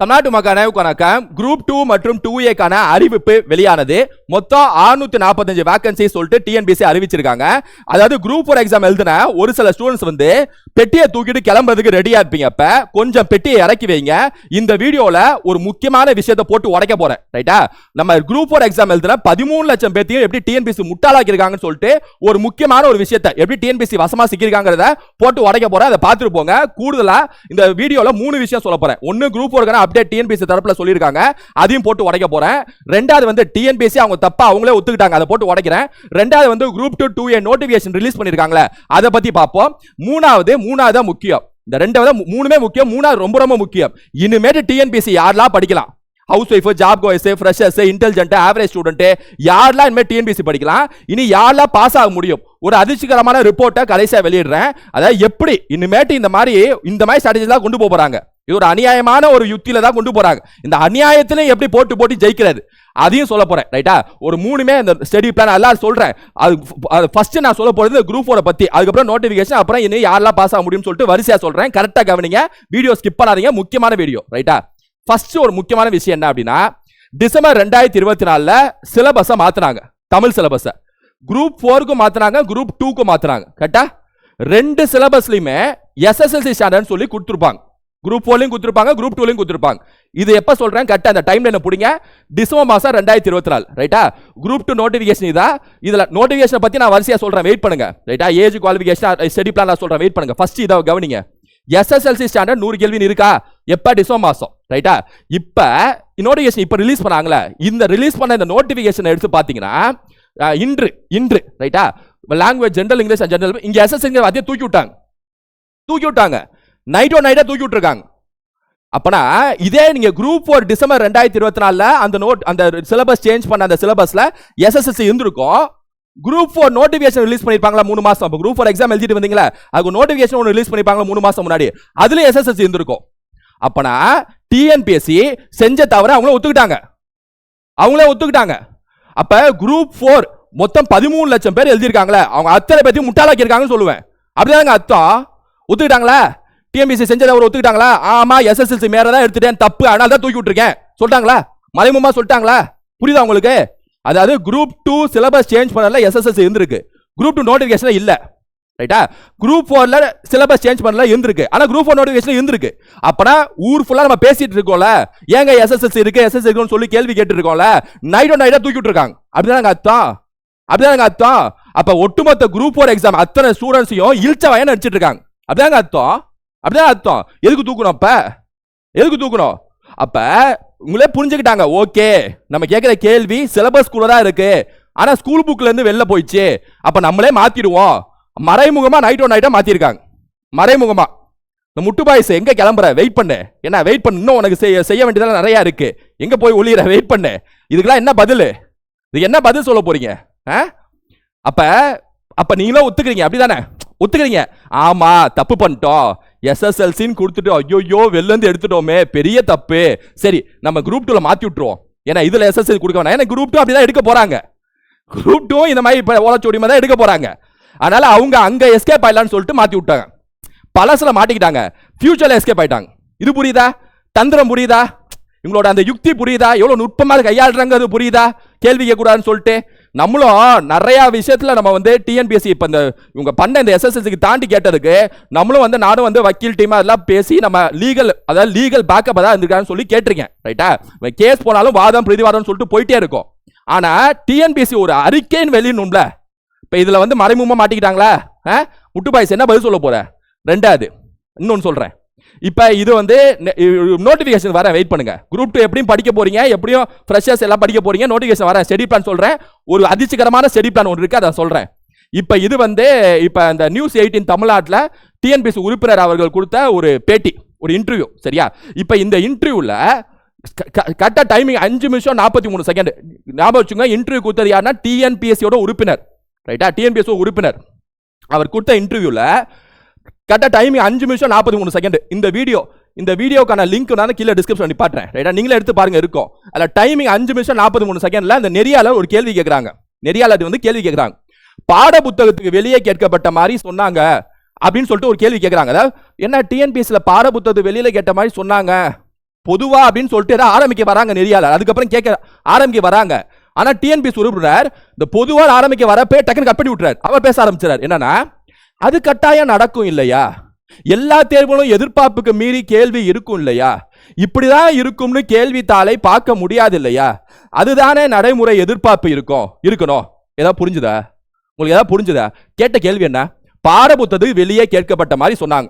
தமிழ்நாட்டு மக்கள் வணக்கம் குரூப் டூ மற்றும் டூ ஏக்கான அறிவிப்பு வெளியானது. மொத்தம் 645 நாற்பத்தஞ்சு வேகன்சி சொல்லிட்டு டிஎன்பிசி அறிவிச்சிருக்காங்க. அதாவது குரூப் ஃபோர் எக்ஸாம் எழுதின ஒரு சில ஸ்டூடெண்ட்ஸ் வந்து பெட்டியை தூக்கிட்டு கிளம்புறதுக்கு ரெடியா இருப்பீங்க அப்ப கொஞ்சம் பெட்டியை இறக்கி வைங்க. இந்த வீடியோல ஒரு முக்கியமான விஷயத்தை போட்டு உடைக்க போறேன். ரைட்டா நம்ம குரூப் ஃபோர் எக்ஸாம் எழுதின பதிமூணு லட்சம் பேர்த்தையும் எப்படி டிஎன்பிசி முட்டாளாக்கி இருக்காங்கன்னு சொல்லிட்டு ஒரு முக்கியமான ஒரு விஷயத்தை எப்படி டிஎன்பிசி வசமா சிக்கிருக்காங்கிறத போட்டு உடைக்க போறேன். அதை பார்த்துட்டு போங்க. கூடுதலா இந்த வீடியோல மூணு விஷயம் சொல்ல போறேன். ஒன்னு குரூப் ஃபோர்க்கான அப்டேட் டிஎன்பிசி தரப்புல சொல்லியிருக்காங்க. அதையும் போட்டு உடைக்க போறேன். ரெண்டாவது வந்து டிஎன்பிசி அவங்க தப்பா அவங்களே ஒத்துக்கிட்டாங்க. அதை போட்டு உடைக்கிறேன். ரெண்டாவது வந்து group two two A notification release பண்ணிருக்காங்களே அதை பத்தி பார்ப்போம். மூணாவது மூணாவது தான் முக்கியம். இந்த ரெண்டாவது மூணுமே முக்கியம் மூணாவது ரொம்ப ரொம்ப முக்கியம். இனிமேட்டு டிஎன்பிசி யாரெல்லாம் படிக்கலாம்? Housewife job goers freshers intelligent average student யாரெல்லாம் இனிமேல் டிஎன்பிசி படிக்கலாம்? இனி யாரெல்லாம் பாஸ் ஆக முடியும்? ஒரு அதிர்ச்சிகரமான ரிப்போர்ட்டை கடைசியாக வெளியிடுறேன். அதாவது எப்படி இனிமேட்டு இந்த மாதிரி இந்த மாதிரி strategy தான் கொண்டு போகிறாங்க இது ஒரு அநியாயமான ஒரு யுக்தியில தான் கொண்டு போறாங்க. இந்த அநியாயத்திலே எப்படி போட்டு போட்டு ஜெயிக்கிறது? அதையும் சொல்ல போறேன் ரைட்டா ஒரு மூணுமே இந்த ஸ்டடி பிளான் எல்லாம் சொல்றேன். அது ஃபர்ஸ்ட் நான் சொல்ல போறது குரூப் ஃபோரை பத்தி. அதுக்கப்புறம் நோட்டிபிகேஷன் அப்புறம் இனி யாரெல்லாம் பாஸ் ஆக முடியும்னு சொல்லிட்டு வரிசையா சொல்றேன். கரெக்டா கவனிங்க. வீடியோ ஸ்கிப் பண்ணாதீங்க. முக்கியமான வீடியோ ரைட்டா ஃபர்ஸ்ட் ஒரு முக்கியமான விஷயம் என்ன அப்படின்னா டிசம்பர் ரெண்டாயிரத்தி இருபத்தி நாலுல சிலபஸை மாத்தினாங்க. தமிழ் சிலபஸை குரூப் ஃபோருக்கும் மாத்தினாங்க குரூப் டூக்கும் மாத்தினாங்க. கரெக்டா ரெண்டு சிலபஸ்லயுமே எஸ்எஸ்எல்சி ஸ்டாண்டர்ட்னு சொல்லி கொடுத்துருப்பாங்க. குரூப் ஃபோர்லையும் கொடுத்துருப்பாங்க குரூப் டூலையும் கொடுத்துருப்பாங்க. இது எப்போ சொல்கிறேன் கரெக்டாக அந்த டைம் என்ன பிடிங்க. டிசம்பர் மாசம் ரெண்டாயிரத்தி இருபத்தி நாலு ரைட்டா குரூப் டூ நோட்டிஃபிகேஷன் இதா? இதில் நோட்டிஃபிகேஷனை பற்றி நான் வரிசையாக சொல்கிறேன் வெயிட் பண்ணுங்க ரைட்டா ஏஜ் குவாலிஃபிகேஷன் ஸ்டடி பிளான் நான் சொல்கிறேன் வெயிட் பண்ணுங்க. ஃபஸ்ட் இதை கவனிங்க. எஸ்எஸ்எல்சி ஸ்டாண்டர்ட் நூறு கேள்வின்னு இருக்கா? எப்போ? டிசம்பர் மாதம் ரைட்டா இப்போ நோட்டிஃபிகேஷன் இப்போ ரிலீஸ் பண்ணாங்களே இந்த ரிலீஸ் பண்ண இந்த நோட்டிஃபிகேஷன் எடுத்து பார்த்தீங்கன்னா இன்று இன்று ரைட்டா language general English and general இங்கே எஸ்எஸ்எல்சி அதே தூக்கி விட்டாங்க. தூக்கி விட்டாங்க. நைட்டோ நைட்டா தூக்கி விட்டுருக்காங்க அப்பனா இதே நீங்க குரூப் ஃபோர் டிசம்பர் ரெண்டாயிரத்தி இருபத்தி நாலுல அந்த நோட் அந்த சிலபஸ் சேஞ்ச் பண்ண அந்த சிலபஸ்ல எஸ்எஸ்எல்சி இருந்திருக்கும். குரூப் ஃபோர் நோட்டிஃபிகேஷன் ரிலீஸ் பண்ணிருப்பாங்களா மூணு மாசம்? அப்போ குரூப் ஃபோர் எக்ஸாம் எழுதிட்டு வந்தீங்களா அதுக்கு நோட்டிஃபிகேஷன் ஒன்று ரிலீஸ் பண்ணிருப்பாங்களா மூணு மாசம் முன்னாடி? அதுல எஸ்எஸ்எல்சி இருந்திருக்கும். அப்பனா டிஎன்பிஎஸ்சி செஞ்ச தவிர அவங்கள ஒத்துக்கிட்டாங்க. அவங்களே ஒத்துக்கிட்டாங்க. அப்ப குரூப் ஃபோர் மொத்தம் பதிமூணு லட்சம் பேர் எழுதியிருக்காங்களே அவங்க அத்தனை பேத்தையும் முட்டாளாக்கியிருக்காங்கன்னு சொல்லுவேன். அப்படிதாங்க அர்த்தம்? ஒத்துக்கிட்டாங்களா? டிஎம்பிசி செஞ்சதை அவர் ஒத்துக்கிட்டாங்களா? ஆமா எஸ்எஸ்எல்சி மேல தான் எடுத்துட்டேன். தப்பு அதனால தான் தூக்கி விட்டுருக்கேன். சொல்லிட்டாங்களா? மறைமுகமா சொல்லிட்டாங்களா? புரியுதா உங்களுக்கு? அதாவது குரூப் டூ சிலபஸ் சேஞ்ச் பண்ணல எஸ்எஸ்எல்சி இருந்திருக்கு. குரூப் டூ நோட்டிஃபிகேஷன் இல்லை. ரைட்டா குரூப் ஃபோரில் சிலபஸ் சேஞ்ச் பண்ணல இருந்திருக்கு. ஆனால் குரூப் ஃபோர் நோட்டிஃபிகேஷன் இருந்திருக்கு. அப்பனா ஊர் ஃபுல்லாக நம்ம பேசிட்டு இருக்கோம்ல. ஏங்க எஸ்எஸ்எல்சி இருக்கு எஸ்எஸ்எல்சி இருக்குன்னு சொல்லி கேள்வி கேட்டுருக்கோம்ல. நைட்டோ நைட்டாக தூக்கி விட்டுருக்காங்க. அப்படிதாங்க அர்த்தம்? அப்படிதாங்க அர்த்தம்? அப்போ ஒட்டுமொத்த குரூப் ஃபோர் எக்ஸாம் அத்தனை ஸ்டூடெண்ட்ஸையும் இழிச்ச வயன்னு நடிச்சிட்டு இருக்காங்க. அப்படிதாங்க அர்த்தம்? அப்படிதான் அர்த்தம். எதுக்கு தூக்கணும் அப்ப? எதுக்கு தூக்கணும்? அப்ப உங்களே புரிஞ்சுக்கிட்டாங்க. ஓகே. நம்ம கேட்குற கேள்வி சிலபஸ் குள்ள தான் இருக்கு. ஆனா ஸ்கூல் புக்ல இருந்து வெளில போயிடுச்சு. அப்ப நம்மளே மாத்திடுவோம். மறைமுகமா ஒன் நைட்டா மாத்திருக்காங்க. மறைமுகமா. இந்த முட்டு பாய்ஸ் எங்க கிளம்புற? வெயிட் பண்ணு. என்ன வெயிட் பண்ணு. இன்னும் உனக்கு செய்ய செய்ய வேண்டியதெல்லாம் நிறைய இருக்கு. எங்க போய் ஒளியிற? வெயிட் பண்ணு. இதுக்கெல்லாம் என்ன பதில்? இது என்ன பதில் சொல்ல போறீங்க? ஆ? அப்ப அப்ப நீங்களும் ஒத்துக்கிறீங்க. அப்படிதானே? ஒத்துக்கிறீங்க. ஆமா தப்பு பண்ணிட்டோம். எஸ்எஸ்எல்சின்னு கொடுத்துட்டு ஐயோயோ வெளிலேருந்து எடுத்துட்டோமே பெரிய தப்பு. சரி நம்ம குரூப் டூவில் மாற்றி விட்டுருவோம். ஏன்னா இதில் எஸ்எஸ்எல் கொடுக்க வேணாம். ஏன்னா குரூப் டூ அப்படிதான் எடுக்க போகிறாங்க குரூப் டூ இந்த மாதிரி இப்போ ஓலச்சோடியமாக தான் எடுக்க போகிறாங்க அதனால் அவங்க அங்கே எஸ்கேப் ஆயிடலான்னு சொல்லிட்டு மாற்றி விட்டாங்க. பழசில் மாட்டிக்கிட்டாங்க. ஃப்யூச்சரில் எஸ்கேப் ஆயிட்டாங்க. இது புரியுதா? தந்திரம் புரியுதா? இவங்களோட அந்த யுக்தி புரியுதா? எவ்வளோ நுட்பமாக கையாளுறாங்க புரியுதா? கேள்வி கேட்கக்கூடாதுன்னு சொல்லிட்டு நம்மளும் நிறைய விஷயத்துல நம்ம வந்து டிஎன்பிஎஸ்சி இப்போ இந்த இவங்க பண்ண இந்த எஸ்எஸ்எஸ்சிக்கு தாண்டி கேட்டதுக்கு நம்மளும் வந்து நானும் வந்து வக்கீல் டீம் அதெல்லாம் பேசி நம்ம லீகல் அதாவது லீகல் பேக்கப் தான் இருந்திருக்கான்னு சொல்லி கேட்டிருக்கேன். ரைட்டா கேஸ் போனாலும் வாதம் பிரதிவாதம் சொல்லிட்டு போயிட்டே இருக்கும். ஆனா டிஎன்பிஎஸ்சி ஒரு அறிக்கைன்னு வெளியிடணும்ல. இப்போ இதுல வந்து மறைமுகமா மாட்டிக்கிட்டாங்களா? ஆ? முட்டு பாய்ஸ் என்ன பதில் சொல்ல போற? ரெண்டாவது இன்னொன்று சொல்றேன். இப்போ இது வந்து நோட்டிஃபிகேஷன் வர வெயிட் பண்ணுங்க. குரூப் டூ எப்படியும் படிக்க போறீங்க எப்படியும் ஃப்ரெஷர்ஸ் எல்லாம் படிக்க போறீங்க நோட்டிஃபிகேஷன் வர. ஸ்டடி பிளான் சொல்றேன். ஒரு அதிர்ச்சிகரமான ஸ்டடி பிளான் ஒன்று இருக்கு அதை சொல்றேன். இப்போ இது வந்து இப்போ அந்த நியூஸ் எயிட்டின் தமிழ்நாட்டில் டிஎன்பிஎஸ்சி உறுப்பினர் அவர்கள் கொடுத்த ஒரு பேட்டி ஒரு இன்டர்வியூ சரியா? இப்போ இந்த இன்டர்வியூவில் கரெக்டாக டைமிங் அஞ்சு நிமிஷம் நாற்பத்தி மூணு செகண்ட் ஞாபகம் வச்சுங்க இன்டர்வியூ கொடுத்தது யாருன்னா டிஎன்பிஎஸ்சியோட உறுப்பினர் ரைட்டா டிஎன்பிஎஸ்சி உறுப்பினர். அவர் கொடுத்த இன்டர்வியூவில் கரெக்டாக டைமிங் அஞ்சு நிமிஷம் நாற்பத்தி மூணு செகண்ட் இந்த வீடியோ இந்த வீடியோக்கான லிங்க் நான் கீழே டிஸ்கிரிப்ஷன் நிப்பாட்டுறேன். ரைட்டா நீங்களே எடுத்து பாருங்க இருக்கும். அதில் டைமிங் அஞ்சு நிமிஷம் நாற்பத்தி மூணு செகண்ட்ல அந்த நெறியாளர் ஒரு கேள்வி கேட்குறாங்க நெறியாளர் வந்து கேள்வி கேட்குறாங்க பாட புத்தகத்துக்கு வெளியே கேட்கப்பட்ட மாதிரி சொன்னாங்க அப்படின்னு சொல்லிட்டு ஒரு கேள்வி கேட்குறாங்க அதாவது என்ன டிஎன்பிஎஸ்சியில் பாட புத்தகத்துக்கு வெளியில் கேட்ட மாதிரி சொன்னாங்க? பொதுவா அப்படின்னு சொல்லிட்டு ஏதோ ஆரம்பிக்க வராங்க நெறியாளர். அதுக்கப்புறம் கேட்க ஆரம்பிக்க வராங்க. ஆனால் டிஎன்பிஎஸ் உறுப்பினர் இந்த பொதுவாக ஆரம்பிக்க வரப்பே டக்குன்னு கட் பண்ணி விட்டுறாரு. அவர் பேச ஆரம்பிச்சார் என்னன்னா அது கட்டாயம் நடக்கும் இல்லையா? எல்லா தேர்வுகளும் எதிர்பார்ப்புக்கு மீறி கேள்வி இருக்கும் இல்லையா? இப்படிதான் இருக்கும்னு கேள்வித்தாளை பார்க்க முடியாது இல்லையா? அதுதானே நடைமுறை எதிர்பார்ப்பு இருக்கும். இருக்கணும். ஏதாவது புரிஞ்சுதா? உங்களுக்கு ஏதாவது புரிஞ்சுதா? கேட்ட கேள்வி என்ன? பாடபுத்தது வெளியே கேட்கப்பட்ட மாதிரி சொன்னாங்க.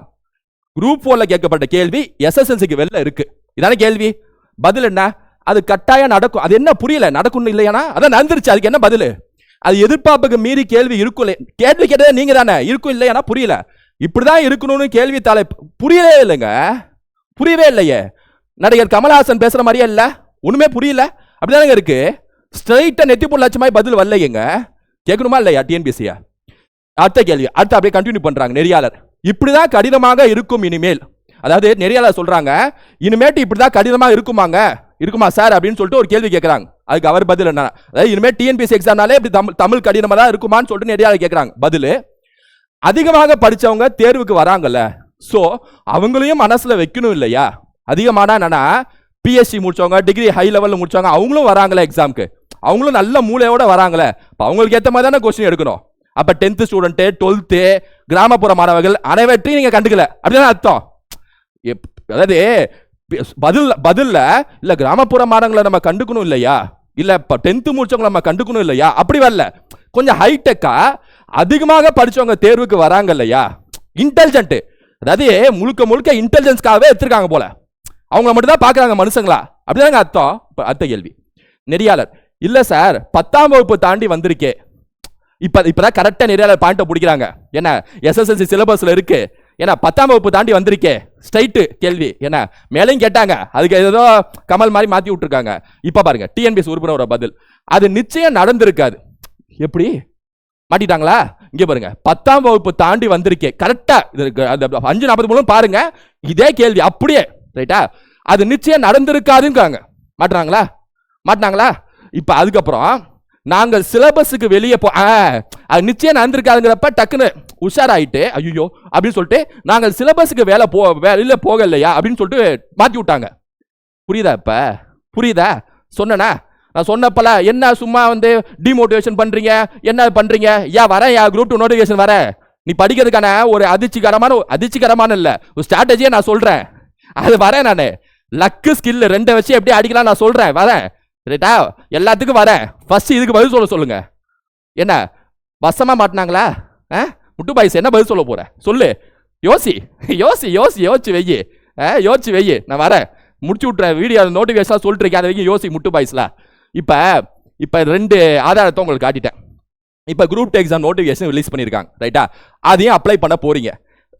குரூப் ஃபோர்ல கேட்கப்பட்ட கேள்வி எஸ்எஸ்எல்சிக்கு வெளில இருக்கு. இதானே கேள்வி? பதில் என்ன? அது கட்டாயம் நடக்கும். அது என்ன புரியல? நடக்கும்னு இல்லையானா? அதான் நடந்துருச்சு. அதுக்கு என்ன பதில்? அது எதிர்பார்ப்புக்கு மீறி கேள்வி இருக்கும் கேள்வி கேட்டதே நீங்க தானே இருக்கும் இல்லையானா புரியல. இப்படிதான் இருக்கணும்னு கேள்வி தலை புரியவே இல்லைங்க. புரியவே இல்லையே. நடிகர் கமல்ஹாசன் பேசுற மாதிரியே இல்ல. ஒண்ணுமே புரியல. அப்படிதானங்க இருக்கு. ஸ்ட்ரைட்டா நெத்தி போல் லட்சமாய் பதில் வரலையேங்க. கேட்கணுமா இல்லையா டிஎன்பிசியா அடுத்த கேள்வி. அடுத்து அப்படியே கண்டினியூ பண்றாங்க நெறியாளர். இப்படிதான் கடினமாக இருக்கும் இனிமேல். அதாவது நெறியாளர் சொல்றாங்க இனிமேட்டு இப்படிதான் கடினமாக இருக்குமாங்க. இருக்குமா சார் அப்படின்னு சொல்லிட்டு ஒரு கேள்வி கேட்குறாங்க அதுக்கு அவர் பதில் என்ன அதாவது இனிமேல் டிஎன்பிஎஸ்சி எக்ஸாம்னாலே இப்படி தமிழ் தமிழ் கடினமாக தான் இருக்குமான்னு சொல்லிட்டு நெறியாளர் கேட்குறாங்க பதில் அதிகமாக படித்தவங்க தேர்வுக்கு வராங்கல்ல. ஸோ அவங்களையும் மனசில் வைக்கணும் இல்லையா? அதிகமான என்னன்னா பிஎஸ்சி முடிச்சவங்க டிகிரி ஹை லெவலில் முடித்தவங்க அவங்களும் வராங்களே எக்ஸாம்க்கு அவங்களும் நல்ல மூளையோட வராங்களே இப்போ அவங்களுக்கு ஏற்ற மாதிரி தானே கொஸ்டின் எடுக்கணும். அப்போ டென்த்து ஸ்டூடெண்ட்டு டுவெல்த்து கிராமப்புற மாணவர்கள் அனைவற்றையும் நீங்கள் கண்டுக்கல. அப்படிதான் அர்த்தம்? எப்- அதாவது பதில் பதில்ல இல்ல கிராமப்புற மாடங்களை நம்ம கண்டுக்கணும் இல்லையா? இல்ல இப்போ டென்த்து முடிச்சவங்களை நம்ம கண்டுக்கணும் இல்லையா? அப்படி வரல. கொஞ்சம் ஹைடெக்கா அதிகமாக படிச்சவங்க தேர்வுக்கு வராங்க இல்லையா? இன்டெலிஜென்ட் அதாவது முழுக்க முழுக்க இன்டெலிஜென்ஸ்க்காகவே எடுத்திருக்காங்க போல. அவங்க மட்டும் தான் பார்க்குறாங்க மனுஷங்களா? அப்படிதாங்க அர்த்தம்? இப்ப அடுத்த கேள்வி. நெறியாளர். இல்லை சார் பத்தாம் வகுப்பு தாண்டி வந்திருக்கே. இப்போ இப்போ தான் கரெக்டாக நெறியாளர் பாயிண்ட்டை பிடிக்கிறாங்க. ஏன்னா எஸ்எஸ்எல்சி சிலபஸில் இருக்கு. ஏன்னா பத்தாம் வகுப்பு தாண்டி வந்திருக்கே. ஸ்ட்ரைட்டு கேள்வி. என்ன? மேலையும் கேட்டாங்க. அதுக்கு ஏதோ கமல் மாதிரி மாற்றி விட்டுருக்காங்க. இப்போ பாருங்க டிஎன்பிஎஸ் உறுப்பினரோட பதில். அது நிச்சயம் நடந்திருக்காது. எப்படி? மாட்டிட்டாங்களா? இங்கே பாருங்க பத்தாம் வகுப்பு தாண்டி வந்திருக்கே. கரெக்டாக இதுக்கு அந்த அஞ்சு நாற்பது மூலம் பாருங்க. இதே கேள்வி அப்படியே. ரைட்டா அது நிச்சயம் நடந்திருக்காதுங்கிறாங்க. மாட்டுறாங்களா? மாட்டினாங்களா? இப்போ அதுக்கப்புறம் நாங்கள் சிலபஸுக்கு வெளியே போ ஆ, அது நிச்சயம் நடந்திருக்காதுங்கிறப்ப டக்குன்னு உஷாராயிட்டு ஐயோ அப்படின்னு சொல்லிட்டு நாங்கள் சிலபஸுக்கு வேலை போ போக இல்லையா அப்படின்னு சொல்லிட்டு மாற்றி விட்டாங்க. புரியுதா இப்போ? புரியுதா? சொன்னனா? நான் சொன்னப்பல என்ன சும்மா வந்து டிமோட்டிவேஷன் பண்ணுறீங்க என்ன பண்ணுறீங்க ஏன் வரேன் யா குரூப் டூ நோட்டிஃபிகேஷன் வரேன். நீ படிக்கிறதுக்கான ஒரு அதிர்ச்சிகரமான அதிர்ச்சிகரமான இல்லை. ஒரு ஸ்ட்ராட்டஜியை நான் சொல்கிறேன் அது வரேன் நான். லக்கு ஸ்கில் ரெண்டை வச்சு எப்படி அடிக்கலாம் நான் சொல்கிறேன் வரேன். ரைட்டா எல்லாத்துக்கும் வரேன். ஃபஸ்ட்டு இதுக்கு பதில் சொல்ல சொல்லுங்கள் என்ன? வசமாக மாட்டினாங்களா? ஆ? முட்டு பாய்ஸ் என்ன பதில் சொல்ல போகிறேன் சொல்லு. யோசி. யோசி யோசி யோசிச்சு வெய்யி ஆ யோசிச்சு வெய்யி நான் வரேன். முடிச்சு விட்றேன் வீடியோ நோட்டிஃபிகேஷன் சொல்லிட்டு இருக்கேன் அதை வரைக்கும் யோசி முட்டு பாய்ஸ்ல இப்போ இப்போ ரெண்டு ஆதாரத்தை உங்களுக்கு காட்டிட்டேன். இப்போ group two exam notification release பண்ணியிருக்காங்க ரைட்டா அதையும் அப்ளை பண்ண போகிறீங்க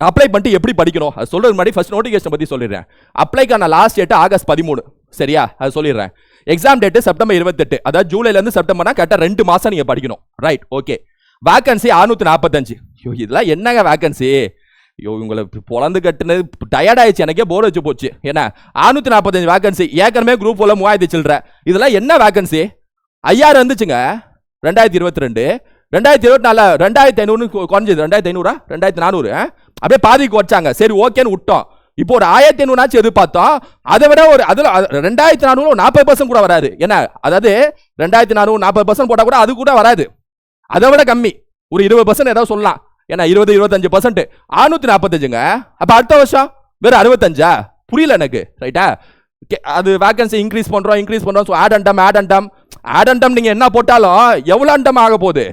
அப்ளை பண்ணிட்டு எப்படி படிக்கணும்? அது சொல்கிறது முன்னாடி ஃபர்ஸ்ட் நோட்டிஃபிகேஷன் பற்றி சொல்லிடுறேன். அப்ளைக்கான லாஸ்ட் டேட்டு ஆகஸ்ட் பதிமூணு. சரியா? அது சொல்லிடுறேன். எக்ஸாம் டேட்டு செப்டம்பர் இருபத்தெட்டு. அதாவது ஜூலைலேருந்து செப்டம்பர்னா கரெக்டாக ரெண்டு மாதம் நீங்கள் படிக்கணும். ரைட் ஓகே வேகன்சி அறுநூத்தி நாற்பத்தஞ்சு. ஐயோ இதெல்லாம் என்னங்க வேக்கன்சி ஐயோ உங்களை பொழந்து கட்டுனது டயர்ட் ஆயிடுச்சு. எனக்கே போர் வச்சு போச்சு. என்ன அறுநூத்தி நாற்பத்தஞ்சு வேக்கன்சி ஏற்கனவே குரூப் உள்ள மூவாயிரத்தி சில்லற. இதெல்லாம் என்ன வேக்கன்சி ஐயாயிரம் வந்துச்சுங்க ரெண்டாயிரத்தி இருபத்தி ரெண்டு. ரெண்டாயிரத்தி இருபத்தி நாலு ரெண்டாயிரத்தி ஐநூறுன்னு குறைஞ்சது. ரெண்டாயிரத்தி ஐநூறா? ரெண்டாயிரத்தி நானூறு அப்படியே பாதிக்கு வச்சாங்க சரி ஓகேன்னு விட்டோம். இப்போ ஒரு ஆயிரத்தி ஐநூறுனாச்சும் எதிர்பார்த்தோம் அதை விட ஒரு அதில் ரெண்டாயிரத்தி நானூறு நாற்பது பர்சன்ட் கூட வராது. என்ன? அதாவது ரெண்டாயிரத்தி நானூறு நாற்பது பர்சன்ட் போட்டால் கூட அது கூட வராது. அதை விட கம்மி. ஒரு இருபது பர்சன்ட் ஏதாவது சொல்லலாம். ஏன்னா இருபது இருபத்தஞ்சு பர்சன்ட் ஆறுநூத்தி நாற்பத்தஞ்சுங்க அப்போ அடுத்த வருஷம் வெறும் அறுபத்தஞ்சா? புரியல எனக்கு. ரைட்டா கே- அது வேகன்சி இன்க்ரீஸ் பண்ணுறோம் இன்க்ரீஸ் பண்ணுறோம் ஸோ ஆட் அண்டம் ஆட் அண்டம் ஆட் அண்டம் நீங்கள் என்ன போட்டாலும் எவ்வளோ அண்டம் ஆக போகுது?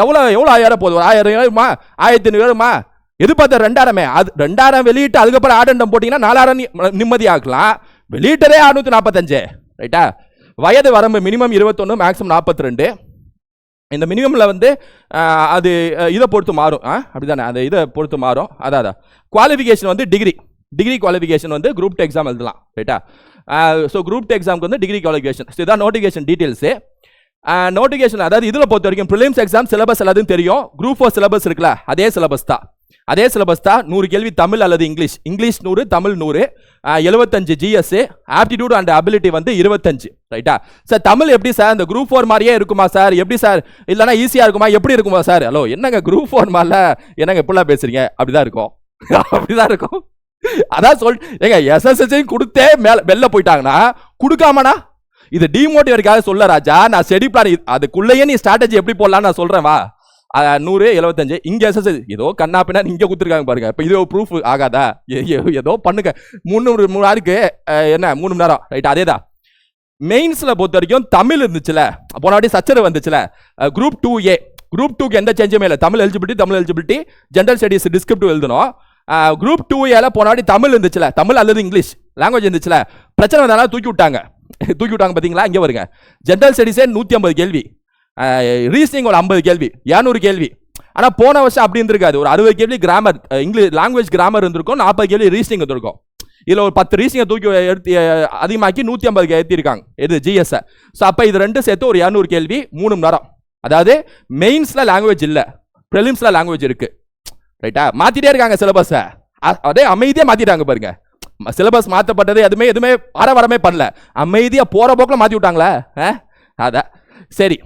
எவ்வளோ எவ்வளோ ஆயிரம் போகுது? ஒரு ஆயிரம் ஏழுமா ஆயிரத்தி ஐநூறு ஏழுமா எதிர்பார்த்த ரெண்டாயிரமே. அது ரெண்டாயிரம் வெளியிட்டு அதுக்கப்புறம் ஆடண்டம் போட்டிங்கன்னா நாலாயிரம் நி- நிம்மதியாக்கலாம் வெளியிட்டதே அறுநூற்றி நாற்பத்தஞ்சு ரைட்டா வயது வரம்பு மினிமம் இருபத்தொன்று மேக்ஸிமம் நாற்பத்தி ரெண்டு இந்த மினிமமில் வந்து அது இதை பொறுத்து மாறும். ஆ? அப்படிதானே? அந்த இதை பொறுத்து மாறும். அதான் அதான் குவாலிஃபிகேஷன் வந்து டிகிரி டிகிரி குவாலிஃபிகேஷன் வந்து குரூப் டூ எக்ஸாம் எழுதலாம். ரைட்டா ஸோ குரூப் டூ எக்ஸாமுக்கு வந்து டிகிரி குவாலிஃபிகேஷன் ஸோ இதான் நோட்டிஃபிகேஷன் டீட்டெயில்ஸு நோட்டிஃபிகேஷன் அதாவது இதில் பொறுத்த வரைக்கும் ப்ரிலிம்ஸ் எக்ஸாம் சிலபஸ் எல்லாத்தையும் தெரியும். குரூப் ஃபோர் சிலபஸ் இருக்குல்ல? அதே சிலபஸ் தான். அதே சிலபஸ் தான் நூறு கேள்வி தமிழ் அல்லது இங்கிலீஷ். இங்கிலீஷ் நூறு தமிழ் நூறு எழுபத்தஞ்சு ஜிஎஸ் ஆப்டிடியூட் அண்ட் அபிலிட்டி வந்து இருபத்தஞ்சு ரைட்டா சார் தமிழ் எப்படி சார் இந்த குரூப் ஃபோர் மாதிரியே இருக்குமா சார் எப்படி சார் இல்லைனா ஈஸியாக இருக்குமா? எப்படி இருக்குமா சார் ஹலோ என்னங்க குரூப் ஃபோர் மாதிரில என்னங்க இப்படிலாம் பேசுறீங்க? அப்படிதான் இருக்கும். அப்படிதான் இருக்கும். அதான் சொல் ஏங்க எஸ்எஸ்எஸ்ஐயும் கொடுத்தே மேல வெளில போயிட்டாங்கன்னா கொடுக்காமனா? இது டிமோட்டிவேட்டுக்காக சொல்ல ராஜா நான் செடி பிளான் அதுக்குள்ளேயே நீ ஸ்ட்ராட்டஜி எப்படி போடலாம்னு நான் சொல்றேன் வா. நூறு எழுபத்தஞ்சு இங்கே எஸ்எஸ்எஸ் ஏதோ கண்ணா பின்னா இங்கே கொடுத்துருக்காங்க பாருங்க. இப்போ இது ப்ரூஃப் ஆகாதா? ஏதோ பண்ணுங்க. முந்நூறு மூணு நாளுக்கு என்ன மூணு மணி நேரம். ரைட் அதே தான் மெயின்ஸில் பொறுத்த வரைக்கும் தமிழ் இருந்துச்சுல. போன வாட்டி சச்சரவு வந்துச்சுல. குரூப் டூ ஏ குரூப் டூக்கு எந்த சேஞ்சுமே இல்லை. Tamil eligibility Tamil eligibility general studies descriptive எழுதணும். குரூப் டூ ஏல போன வாட்டி தமிழ் இருந்துச்சுல. தமிழ் அல்லது இங்கிலீஷ் லாங்குவேஜ் இருந்துச்சுல. பிரச்சனை வந்தாலும் தூக்கி விட்டாங்க. தூக்கி விட்டாங்க பார்த்தீங்களா இங்கே வருங்க ஜென்ரல் ஸ்டடீஸே நூற்றி ஐம்பது கேள்வி. ரீசனிங் ஒரு ஐம்பது கேள்வி இரநூறு கேள்வி. ஆனால் போன வருஷம் அப்படி இருந்திருக்காது. ஒரு அறுபது கேள்வி கிராமர் இங்கிலீஷ் லாங்குவேஜ் கிராமர் இருந்திருக்கும் நாற்பது கேள்வி ரீசனிங் இருந்திருக்கும். இதில் ஒரு பத்து ரீசிங்கை தூக்கி எடுத்து அதிகமாக்கி நூற்றி ஐம்பதுக்கு ஏற்றிருக்காங்க இது ஜிஎஸ்ஸை ஸோ அப்போ இது ரெண்டும் சேர்த்து ஒரு இரநூறு கேள்வி மூணு மணி நேரம். அதாவது மெயின்ஸில் லாங்குவேஜ் இல்லை ப்ரிலிம்ஸில் லாங்குவேஜ் இருக்குது ரைட்டா மாற்றிட்டே இருக்காங்க சிலபஸை அதே அமைதியாக மாற்றிட்டாங்க பாருங்க. சிலபஸ் மாற்றப்பட்டது எதுவுமே எதுவுமே வர வரமே பண்ணல. அமைதியாக போகிற போக்கில் மாற்றி விட்டாங்களே? ஆ? அதான். சரி.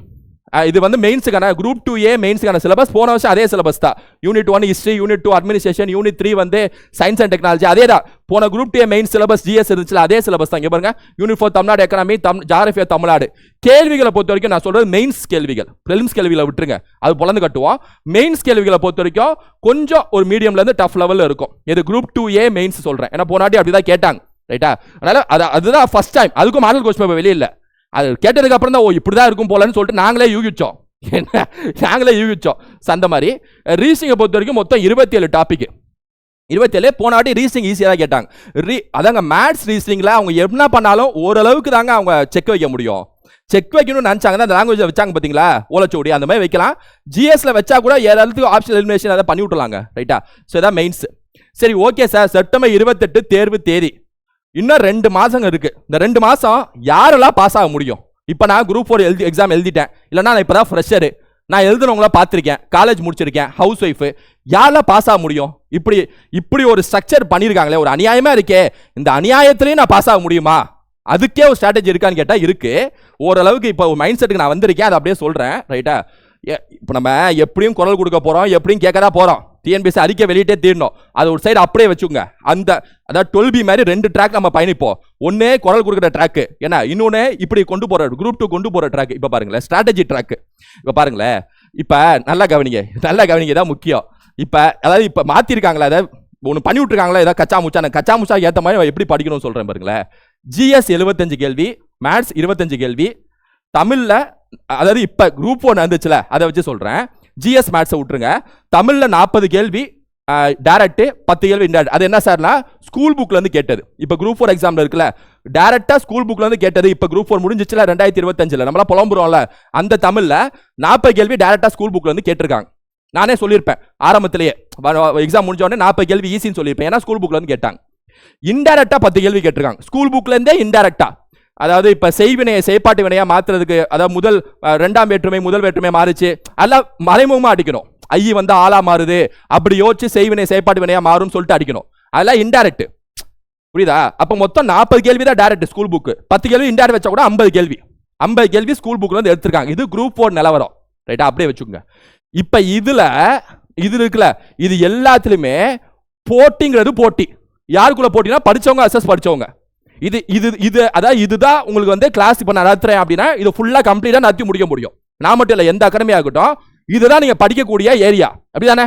இது வந்து மெயின்ஸுக்கான குரூப் டூ ஏ மெயின்ஸுக்கான சிலபஸ் போன வருஷம் அதே சிலபஸ் தான். Unit one history unit two administration unit three வந்து சயின்ஸ் அண்ட் டெக்னாலஜி அதே தான். போன group two main syllabus GS இருந்துச்சு அதே சிலபஸ் தான். இங்கே பாருங்க. யூனிட் ஃபோர் தமிழ்நாடு எக்கனாமி தம் ஜாகிரபியா தமிழ்நாடு. கேள்விகளை பொறுத்த வரைக்கும் நான் சொல்றது மெயின்ஸ் கேள்விகள். பிரிலிம்ஸ் கேள்விகளை விட்டுருங்க. அது பொழந்து கட்டுவோம். மெயின்ஸ் கேள்விகளை பொறுத்த வரைக்கும் கொஞ்சம் ஒரு மீடியம்லேருந்து டஃப் லெவலில் இருக்கும். இது குரூப் டூ ஏ மெயின்ஸ் சொல்கிறேன் ஏன்னா போனாட்டி அப்படிதான் கேட்டாங்க. ரைட்டா அதனால அது அதுதான் ஃபஸ்ட் டைம் அதுக்கும் மாடல் கொஸ்டின் பேப்பர் வெளியே இல்லை. அது கேட்டதுக்கு அப்புறம் தான் ஓ இப்படி தான் இருக்கும் போலன்னு சொல்லிட்டு நாங்களே யூகிச்சோம். என்ன? நாங்களே யூகிச்சோம். So, அந்த மாதிரி ரீசிங்கை பொறுத்த வரைக்கும் மொத்தம் இருபத்தி ஏழு டாபிக் இருபத்தேழு போன வாட்டி ரீசனிங் ஈஸியாக தான் கேட்டாங்க. ரீ அதாங்க மேத்ஸ் ரீசனிங்கில் அவங்க என்ன பண்ணாலும் ஓரளவுக்கு தாங்க அவங்க செக் வைக்க முடியும். செக் வைக்கணும்னு நினச்சாங்க அந்த லாங்குவேஜ் வச்சாங்க பார்த்தீங்களா ஓலச்சோடி அந்த மாதிரி வைக்கலாம். ஜிஎஸ்ல வச்சா கூட ஏதாவது ஆப்ஷன் எலிமினேஷன் அதை பண்ணி விட்டுலாங்க ரைட்டா ஸோ இதான் மெயின்ஸ் சரி ஓகே சார் செப்டம்பர் இருபத்தெட்டு தேர்வு தேதி. இன்னும் ரெண்டு மாதங்க இருக்கு. இந்த ரெண்டு மாதம் யாரெல்லாம் பாஸ் ஆக முடியும்? இப்போ நான் குரூப் ஃபோர் எழுதி எக்ஸாம் எழுதிட்டேன். இல்லைனா நான் இப்போ தான் ஃப்ரெஷரு நான் எழுதுனவங்கள பார்த்துருக்கேன். காலேஜ் முடிச்சிருக்கேன். ஹவுஸ் ஒய்ஃபு யாரெல்லாம் பாஸ் ஆக முடியும்? இப்படி இப்படி ஒரு ஸ்ட்ரக்சர் பண்ணியிருக்காங்களே ஒரு அநியாயமாக இருக்கே. இந்த அநியாயத்திலையும் நான் பாஸ் ஆக முடியுமா? அதுக்கே ஒரு ஸ்ட்ராட்டஜி இருக்கான்னு கேட்டால் இருக்குது ஓரளவுக்கு இப்போ மைண்ட் செட்டுக்கு நான் வந்திருக்கேன். அதை அப்படியே சொல்கிறேன் ரைட்டா இப்போ நம்ம எப்படியும் குரல் கொடுக்க போகிறோம் எப்படியும் கேட்க தான் போகிறோம் டிஎன்பிஎஸ்சி அறிக்கை வெளியிட்டே தீரணும். அது ஒரு சைடு அப்படியே வச்சுங்க அந்த அதாவது டுவெல் பி மாதிரி ரெண்டு ட்ராக் நம்ம பயணிப்போம். ஒன்று குரல் கொடுக்குற ட்ராக்கு ஏன்னா இன்னொன்று இப்படி கொண்டு போகிற குரூப் டூ கொண்டு போகிற ட்ராக் இப்போ பாருங்களேன் ஸ்ட்ராட்டஜி ட்ராக்கு இப்போ பாருங்களேன். இப்போ நல்லா கவனிங்க. நல்லா கவனிங்க தான் முக்கியம். இப்போ அதாவது இப்போ மாற்றிருக்காங்களா அதை ஒன்று பண்ணி விட்ருக்காங்களா ஏதாவது கச்சா முச்சான கச்சா முச்சா ஏற்ற மாதிரி எப்படி படிக்கணும்னு சொல்கிறேன் பாருங்களேன். ஜிஎஸ் எழுபத்தஞ்சு கேள்வி மேத்ஸ் இருபத்தஞ்சு கேள்வி தமிழில் அதாவது இப்போ குரூப் ஒன்று வந்துச்சுல அதை வச்சு சொல்கிறேன் ஜிஎஸ் மேத்ஸை விட்டுருங்க. தமிழில் நாற்பது கேள்வி டேரக்ட்டு பத்து கேள்வி இன்டைரக்ட் அது என்ன சார்னா ஸ்கூல் புக்லேருந்து கேட்டது. இப்போ குரூப் ஃபோர் எக்ஸாம்ல இருக்குல்ல டேரெக்டாக ஸ்கூல் புக்லேருந்து கேட்டது. இப்போ குரூப் ஃபோர் முடிஞ்சிச்சுல ரெண்டாயிரத்தி இருபத்தஞ்சில். நம்மளாம் புலம்புறோம்ல அந்த தமிழில் நாற்பது கேள்வி டேரெக்டாக ஸ்கூல் புக்லேருந்து கேட்டிருக்காங்க. நானே சொல்லியிருப்பேன் ஆரம்பத்திலேயே. எக்ஸாம் முடிஞ்ச உடனே நாற்பது கேள்வி ஈஸின்னு சொல்லியிருப்பேன். ஏன்னா ஸ்கூல் புக்லேருந்து கேட்டாங்க. இன்டைரக்டா பத்து கேள்வி கேட்டிருக்காங்க. ஸ்கூல் புக்லேருந்தே இருந்தே அதாவது இப்போ செய்வினையை செயற்பாட்டு வினையாக மாற்றுறதுக்கு அதாவது முதல் ரெண்டாம் வேற்றுமை முதல் வேற்றுமை மாறுச்சு. அதெல்லாம் மறைமுகமாக அடிக்கணும். ஐ வந்து ஆளா மாறுது. அப்படி யோசிச்சு செய்வினை செயற்பாட்டு வினையாக மாறும்னு சொல்லிட்டு அடிக்கணும். அதெல்லாம் இன்டைரக்ட் புரியுதா? அப்போ மொத்தம் நாற்பது கேள்வி தான் டேரக்ட் ஸ்கூல் புக் பத்து கேள்வி இன்டைரக்ட் வச்சா கூட ஐம்பது கேள்வி. ஐம்பது கேள்வி ஸ்கூல் புக்கில் வந்து எடுத்திருக்காங்க. இது குரூப் ஃபோர் நிலவரம். ரைட்டா அப்படியே வச்சுக்கோங்க. இப்போ இதில் இது இருக்குல்ல இது எல்லாத்துலேயுமே போட்டிங்கிறது போட்டி. யாருக்குள்ள போட்டினா படிச்சவங்க அசஸ் படிச்சவங்க. இது இது இது அதாவது இதுதான் உங்களுக்கு வந்து கிளாஸ் இப்போ நான் நடத்துறேன் அப்படின்னா இது ஃபுல்லாக கம்ப்ளீட்டாக நடத்தி முடிக்க முடியும். நான் மட்டும் இல்லை எந்த அகாடமி ஆகட்டும் இதுதான் நீங்கள் படிக்கக்கூடிய ஏரியா அப்படிதானே?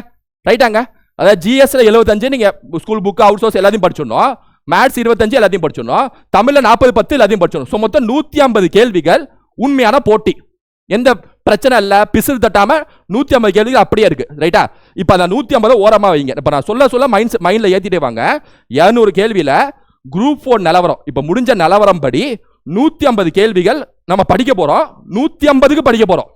ரைட்டாங்க அதாவது ஜிஎஸ்ல எழுபத்தஞ்சு நீங்கள் ஸ்கூல் புக் அவுட் சோர்ஸ் எல்லாத்தையும் படிச்சிடணும். மேத்ஸ் இருபத்தஞ்சு எல்லாத்தையும் படிச்சிடணும். தமிழில் நாற்பது பத்து எல்லாத்தையும் படிச்சிடணும். ஸோ மொத்தம் நூற்றி ஐம்பது கேள்விகள் உண்மையான போட்டி. எந்த பிரச்சனை இல்லை பிசிறு தட்டாமல் நூற்றி ஐம்பது கேள்விகள் அப்படியே இருக்குது ரைட்டா இப்போ அந்த நூற்றி ஐம்பது ஓரமாக வைங்க. இப்போ நான் சொல்ல சொல்ல மைண்ட் மைண்டில் ஏற்றிட்டே வாங்க. இரநூறு கேள்வியில் குரூப் ஃபோர் நிலவரம். இப்போ முடிஞ்ச நிலவரம் படி நூற்றி ஐம்பது கேள்விகள் நம்ம படிக்க போகிறோம் நூற்றி ஐம்பதுக்கு படிக்க போகிறோம்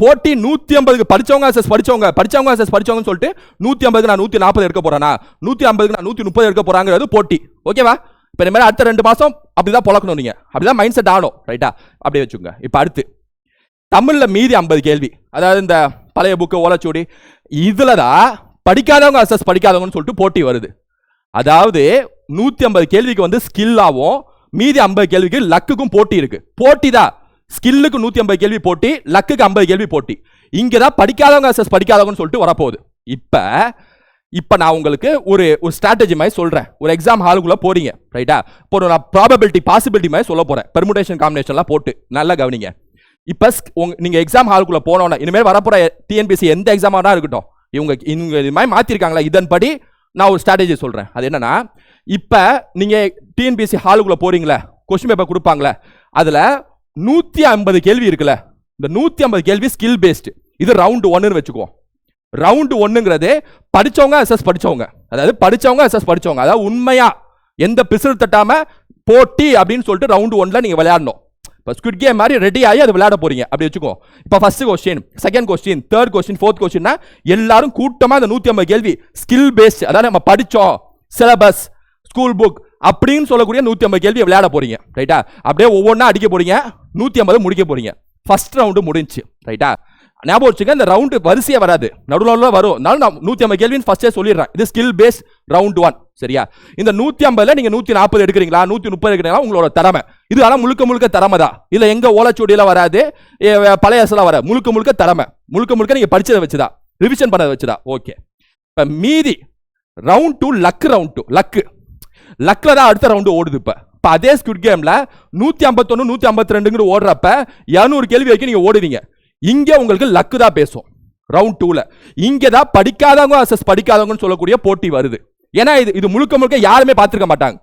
போட்டி நூற்றி ஐம்பதுக்கு படித்தவங்க அசஸ் படிச்சவங்க படித்தவங்க அசஸ் படிச்சவங்கன்னு சொல்லிட்டு நூற்றி ஐம்பதுக்கு நான் நூற்றி நாற்பது எடுக்க போகிறேன்னா நூற்றி ஐம்பதுக்கு நான் நூற்றி முப்பது எடுக்க போகிறாங்கிறது போட்டி. ஓகேவா இப்போ இந்த மாதிரி அடுத்த ரெண்டு மாசம் அப்படிதான் நீங்கள் அப்படி அப்படிதான் மைண்ட் செட் ஆகணும். ரைட்டா அப்படியே வச்சுங்க இப்போ அடுத்து. தமிழில் மீதி ஐம்பது கேள்வி. அதாவது இந்த பழைய புக்கு ஓலச்சூடி. இதில் தான் படிக்காதவங்க அசஸ் படிக்காதவங்கன்னு சொல்லிட்டு போட்டி வருது. அதாவது நூற்றி ஐம்பது கேள்விக்கு வந்து ஸ்கில்லாவும் மீதி ஐம்பது கேள்விக்கு லக்குக்கும் போட்டி இருக்குது போட்டி தான் ஸ்கில்லுக்கு நூற்றி ஐம்பது கேள்வி போட்டி லக்குக்கு ஐம்பது கேள்வி போட்டி. இங்கே தான் படிக்காதவங்க அசஸ் படிக்காதவங்கன்னு சொல்லிட்டு வரப்போகுது. இப்போ இப்போ நான் உங்களுக்கு ஒரு ஒரு ஸ்ட்ராட்டஜி மாதிரி சொல்கிறேன் ஒரு எக்ஸாம் ஹாலுக்குள்ளே போகிறீங்க ரைட்டா இப்போ ஒரு நான் ப்ராபபிலிட்டி பாசிபிலிட்டி மாதிரி சொல்ல போகிறேன் பெர்முடேஷன் காம்பினேஷன்லாம் போட்டு நல்லா கவனிங்க. இப்போ உங்க நீங்கள் எக்ஸாம் ஹாலுக்குள்ளே போனோன்னா இனிமேல் வரப்போகிற டிஎன்பிசி எந்த எக்ஸாமாக தான் இருக்கட்டும். இவங்க இவங்க இது மாதிரி மாற்றிருக்காங்களா இதன்படி நான் ஒரு ஸ்ட்ராட்டஜி சொல்கிறேன் அது என்னென்னா இப்போ நீங்கள் டிஎன்பிஎஸ்சி ஹாலுக்குள்ளே போகிறீங்களே கொஸ்டின் பேப்பர் கொடுப்பாங்களே அதில் நூற்றி ஐம்பது கேள்வி இருக்குல்ல இந்த நூற்றி ஐம்பது கேள்வி ஸ்கில் பேஸ்டு இது ரவுண்டு ஒன்றுன்னு வச்சுக்குவோம் ரவுண்டு ஒன்றுங்கிறது படிச்சவங்க எஸ்எஸ் படிச்சவங்க. அதாவது படிச்சவங்க எஸ்எஸ் படிச்சவங்க. அதாவது உண்மையாக எந்த பிசிறு தட்டாமல் போட்டி அப்படின்னு சொல்லிட்டு ரவுண்டு ஒன்றில் நீங்கள் விளையாடணும். இப்போ ஸ்குட் கேம் மாதிரி ரெடி ஆகி அது விளையாட போறீங்க. அப்படி வச்சுக்கோ. இப்போ first question second question third question fourth கொஸ்டின்னா எல்லாரும் கூட்டமாக அந்த நூற்றி ஐம்பது கேள்வி. ஸ்கில் பேஸ்ட் அதாவது நம்ம படித்தோம் சிலபஸ் ஸ்கூல் புக் அப்படின்னு சொல்லக்கூடிய நூற்றி ஐம்பது கேள்வி விளையாட போறீங்க. ரைட்டா அப்படியே ஒவ்வொன்றா அடிக்க போறீங்க. நூற்றி ஐம்பது முடிக்க போறீங்க. ஃபர்ஸ்ட் ரவுண்டு முடிஞ்சுச்சு ரைட்டா ஞாபகம் வச்சுக்க இந்த ரவுண்டு வரிசையாக வராது. நடுவில் வரும். அதனால நான் நூற்றி ஐம்பது கேள்வின்னு ஃபர்ஸ்டே சொல்லிடுறேன். இது ஸ்கில் பேஸ் ரவுண்ட் ஒன் சரியா? இந்த நூற்றி ஐம்பதுல நீங்கள் நூற்றி நாற்பது எடுக்கிறீங்களா? நூற்றி முப்பது எடுக்கிறீங்களா? உங்களோட திறமை. இது ஆனால் முழுக்க முழுக்க திறமை தான் இதில் எங்கே ஓலைச்சூடியில் வராது பழைய அரசுல வர முழுக்க முழுக்க திறமை. முழுக்க முழுக்க நீங்க படிச்சதை வச்சுதான். ரிவிஷன் பண்ணதை வச்சுதான். ஓகே இப்போ மீதி round two luck round two luck லக்கில் தான் அடுத்த ரவுண்டு ஓடுது இப்போ. இப்போ அதே ஸ்குட் கேமில் நூற்றி ஐம்பத்தொன்று நூற்றி ஐம்பத்தி ரெண்டுங்கிற ஓடுறப்ப இரநூறு கேள்வி வரைக்கும் நீங்கள் ஓடுவீங்க. இங்கே உங்களுக்கு லக்கு தான் பேசும். ரவுண்ட் டூவில் இங்கே தான் படிக்காதவங்க அசஸ் படிக்காதவங்கன்னு சொல்லக்கூடிய போட்டி வருது. ஏன்னா இது இது முழுக்க முழுக்க யாருமே பார்த்துருக்க மாட்டாங்க.